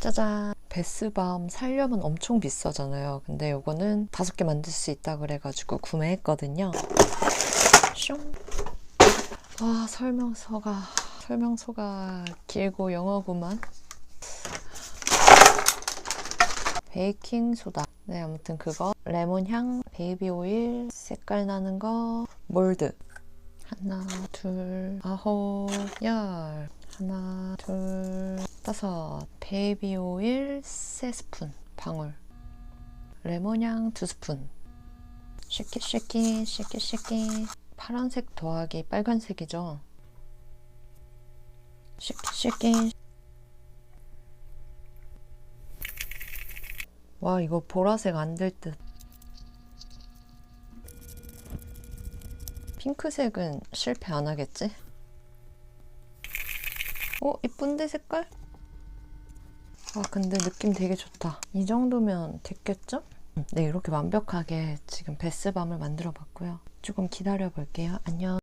짜잔. 베스밤 살려면 엄청 비싸잖아요. 근데 요거는 다섯 개 만들 수 있다 그래가지고 구매했거든요. 슝. 와 설명서가 설명서가 길고 영어구만. 베이킹 소다. 네 아무튼 그거. 레몬향 베이비 오일 색깔 나는 거 몰드. 하나 둘 아홉 열. 하나 둘 다섯 베이비 오일 세 스푼 방울. 레몬향 두 스푼. 쉐키 쉐키 쉐키 쉐키 파란색 더하기 빨간색이죠? 쉐키 쉐키 와 이거 보라색 안 될 듯. 핑크색은 실패 안 하겠지? 어 이쁜데 색깔? 아 근데 느낌 되게 좋다. 이 정도면 됐겠죠? 네 이렇게 완벽하게 지금 베스밤을 만들어 봤고요. 조금 기다려 볼게요. 안녕